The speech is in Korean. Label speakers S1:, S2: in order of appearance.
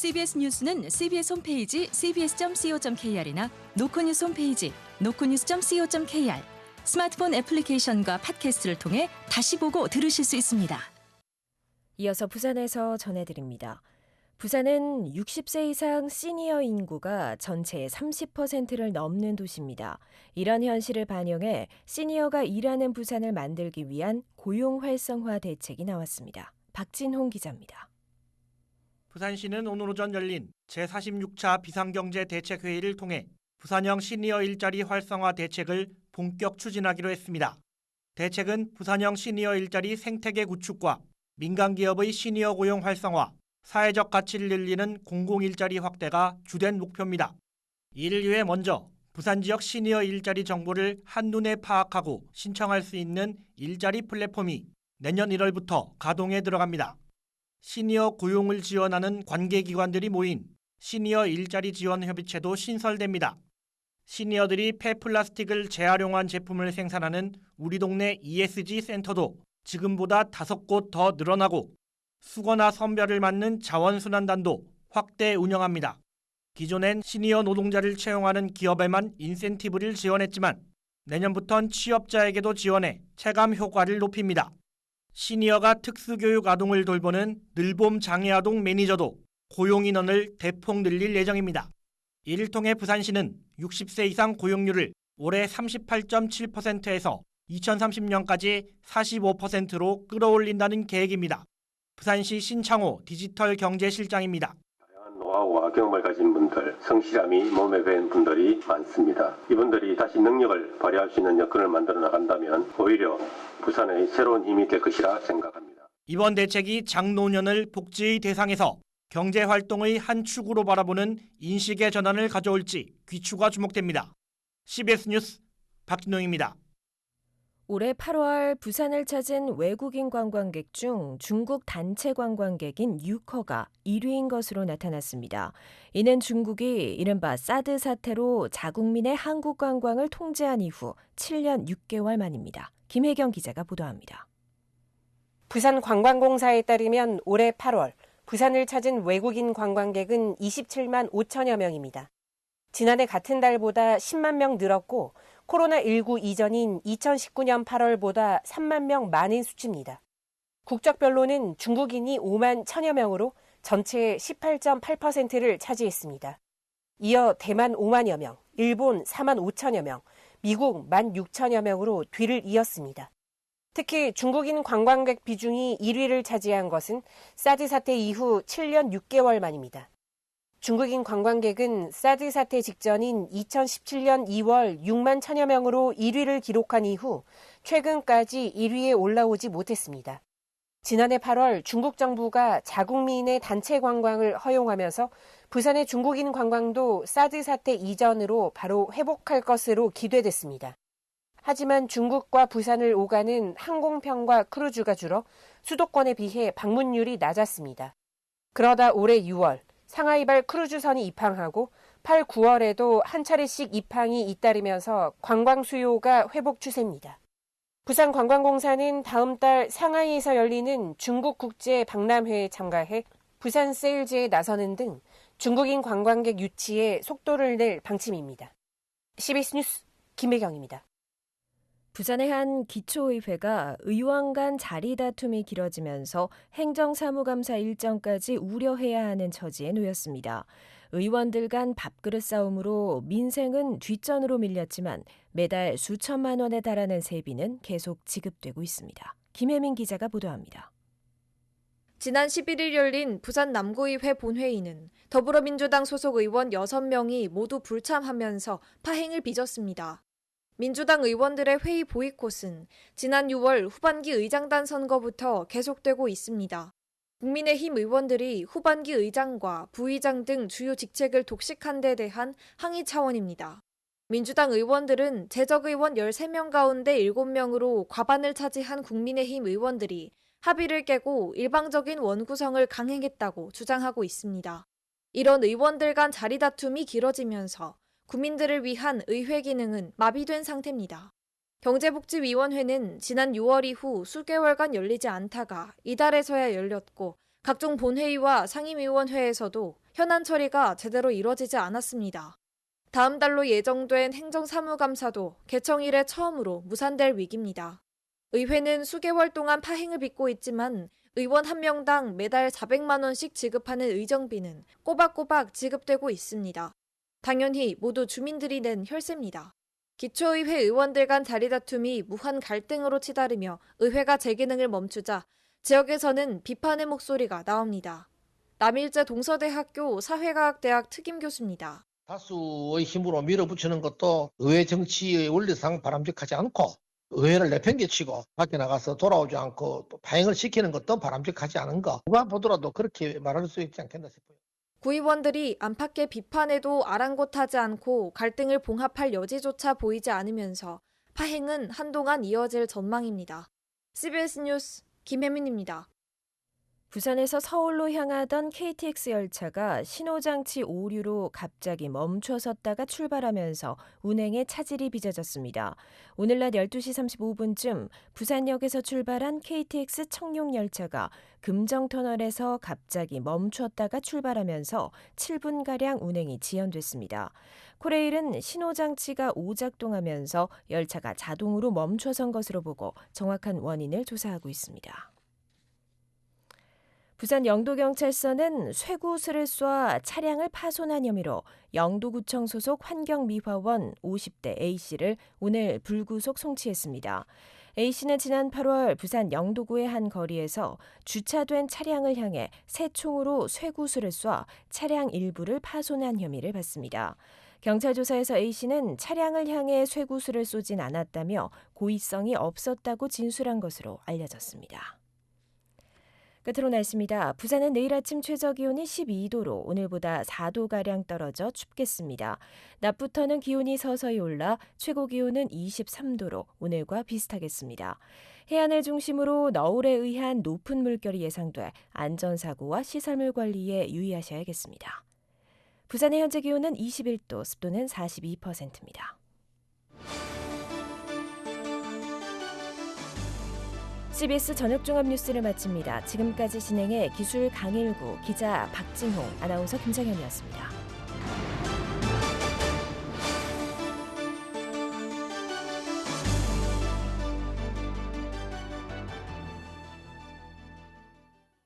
S1: CBS 뉴스는 CBS 홈페이지 cbs.co.kr이나 노코뉴스 홈페이지 노코뉴스.co.kr 스마트폰 애플리케이션과 팟캐스트를 통해 다시 보고 들으실 수 있습니다.
S2: 이어서 부산에서 전해드립니다. 부산은 60세 이상 시니어 인구가 전체의 30%를 넘는 도시입니다. 이런 현실을 반영해 시니어가 일하는 부산을 만들기 위한 고용 활성화 대책이 나왔습니다. 박진홍 기자입니다.
S3: 부산시는 오늘 오전 열린 제46차 비상경제 대책회의를 통해 부산형 시니어 일자리 활성화 대책을 본격 추진하기로 했습니다. 대책은 부산형 시니어 일자리 생태계 구축과 민간기업의 시니어 고용 활성화, 사회적 가치를 늘리는 공공일자리 확대가 주된 목표입니다. 이를 위해 먼저 부산 지역 시니어 일자리 정보를 한눈에 파악하고 신청할 수 있는 일자리 플랫폼이 내년 1월부터 가동에 들어갑니다. 시니어 고용을 지원하는 관계기관들이 모인 시니어 일자리 지원 협의체도 신설됩니다. 시니어들이 폐플라스틱을 재활용한 제품을 생산하는 우리 동네 ESG 센터도 지금보다 다섯 곳더 늘어나고 수거나 선별을 맡는 자원순환단도 확대 운영합니다. 기존엔 시니어 노동자를 채용하는 기업에만 인센티브를 지원했지만 내년부턴 취업자에게도 지원해 체감 효과를 높입니다. 시니어가 특수교육 아동을 돌보는 늘봄 장애아동 매니저도 고용 인원을 대폭 늘릴 예정입니다. 이를 통해 부산시는 60세 이상 고용률을 올해 38.7%에서 2030년까지 45%로 끌어올린다는 계획입니다. 부산시 신창호 디지털 경제실장입니다.
S4: 경험을 가진 분들, 성실함이 몸에 배인 분들이 많습니다. 이분들이 다시 능력을 발휘할 수 있는 여건을 만들어 나간다면 오히려 부산의 새로운 힘이 될 것이라 생각합니다.
S3: 이번 대책이 장노년을 복지의 대상에서 경제 활동의 한 축으로 바라보는 인식의 전환을 가져올지 귀추가 주목됩니다. CBS 뉴스 박진동입니다.
S2: 올해 8월 부산을 찾은 외국인 관광객 중 중국 단체 관광객인 유커가 1위인 것으로 나타났습니다. 이는 중국이 이른바 사드 사태로 자국민의 한국 관광을 통제한 이후 7년 6개월 만입니다. 김혜경 기자가 보도합니다.
S5: 부산 관광공사에 따르면 올해 8월 부산을 찾은 외국인 관광객은 27만 5천여 명입니다. 지난해 같은 달보다 10만 명 늘었고 코로나19 이전인 2019년 8월보다 3만 명 많은 수치입니다. 국적별로는 중국인이 5만 천여 명으로 전체의 18.8%를 차지했습니다. 이어 대만 5만여 명, 일본 4만 5천여 명, 미국 1만 6천여 명으로 뒤를 이었습니다. 특히 중국인 관광객 비중이 1위를 차지한 것은 사드 사태 이후 7년 6개월 만입니다. 중국인 관광객은 사드 사태 직전인 2017년 2월 6만 천여 명으로 1위를 기록한 이후 최근까지 1위에 올라오지 못했습니다. 지난해 8월 중국 정부가 자국민의 단체 관광을 허용하면서 부산의 중국인 관광도 사드 사태 이전으로 바로 회복할 것으로 기대됐습니다. 하지만 중국과 부산을 오가는 항공편과 크루즈가 줄어 수도권에 비해 방문율이 낮았습니다. 그러다 올해 6월 상하이발 크루즈선이 입항하고 8, 9월에도 한 차례씩 입항이 잇따르면서 관광 수요가 회복 추세입니다. 부산관광공사는 다음 달 상하이에서 열리는 중국 국제 박람회에 참가해 부산 세일즈에 나서는 등 중국인 관광객 유치에 속도를 낼 방침입니다. CBS 뉴스 김혜경입니다.
S2: 부산의 한 기초의회가 의원 간 자리 다툼이 길어지면서 행정사무감사 일정까지 우려해야 하는 처지에 놓였습니다. 의원들 간 밥그릇 싸움으로 민생은 뒷전으로 밀렸지만 매달 수천만 원에 달하는 세비는 계속 지급되고 있습니다. 김혜민 기자가 보도합니다.
S6: 지난 11일 열린 부산 남구의회 본회의는 더불어민주당 소속 의원 6명이 모두 불참하면서 파행을 빚었습니다. 민주당 의원들의 회의 보이콧은 지난 6월 후반기 의장단 선거부터 계속되고 있습니다. 국민의힘 의원들이 후반기 의장과 부의장 등 주요 직책을 독식한 데 대한 항의 차원입니다. 민주당 의원들은 재적 의원 13명 가운데 7명으로 과반을 차지한 국민의힘 의원들이 합의를 깨고 일방적인 원구성을 강행했다고 주장하고 있습니다. 이런 의원들 간 자리 다툼이 길어지면서 국민들을 위한 의회 기능은 마비된 상태입니다. 경제복지위원회는 지난 6월 이후 수개월간 열리지 않다가 이달에서야 열렸고 각종 본회의와 상임위원회에서도 현안 처리가 제대로 이뤄지지 않았습니다. 다음 달로 예정된 행정사무감사도 개청 이래 처음으로 무산될 위기입니다. 의회는 수개월 동안 파행을 빚고 있지만 의원 한 명당 매달 400만 원씩 지급하는 의정비는 꼬박꼬박 지급되고 있습니다. 당연히 모두 주민들이 낸 혈세입니다. 기초의회 의원들 간 자리 다툼이 무한 갈등으로 치달으며 의회가 제 기능을 멈추자 지역에서는 비판의 목소리가 나옵니다. 남일제 동서대학교 사회과학대학 특임 교수입니다.
S7: 다수의 힘으로 밀어붙이는 것도 의회 정치의 원리상 바람직하지 않고 의회를 내팽개치고 밖에 나가서 돌아오지 않고 또 파행을 시키는 것도 바람직하지 않은 거 누가 보더라도 그렇게 말할 수 있지 않겠나 싶어요.
S6: 구의원들이 안팎의 비판에도 아랑곳하지 않고 갈등을 봉합할 여지조차 보이지 않으면서 파행은 한동안 이어질 전망입니다. CBS 뉴스 김혜민입니다.
S2: 부산에서 서울로 향하던 KTX 열차가 신호장치 오류로 갑자기 멈춰섰다가 출발하면서 운행에 차질이 빚어졌습니다. 오늘 낮 12시 35분쯤 부산역에서 출발한 KTX 청룡 열차가 금정터널에서 갑자기 멈췄다가 출발하면서 7분가량 운행이 지연됐습니다. 코레일은 신호장치가 오작동하면서 열차가 자동으로 멈춰선 것으로 보고 정확한 원인을 조사하고 있습니다. 부산 영도경찰서는 쇠구슬을 쏴 차량을 파손한 혐의로 영도구청 소속 환경미화원 50대 A씨를 오늘 불구속 송치했습니다. A씨는 지난 8월 부산 영도구의 한 거리에서 주차된 차량을 향해 새 총으로 쇠구슬을 쏴 차량 일부를 파손한 혐의를 받습니다. 경찰 조사에서 A씨는 차량을 향해 쇠구슬을 쏘진 않았다며 고의성이 없었다고 진술한 것으로 알려졌습니다. 끝으로 날씨입니다. 부산은 내일 아침 최저 기온이 12도로 오늘보다 4도 가량 떨어져 춥겠습니다. 낮부터는 기온이 서서히 올라 최고 기온은 23도로 오늘과 비슷하겠습니다. 해안을 중심으로 너울에 의한 높은 물결이 예상돼 안전사고와 시설물 관리에 유의하셔야겠습니다. 부산의 현재 기온은 21도, 습도는 42%입니다. CBS 저녁 종합 뉴스를 마칩니다. 지금까지 진행해 기술 강일구, 기자 박진홍, 아나운서 김정현이었습니다.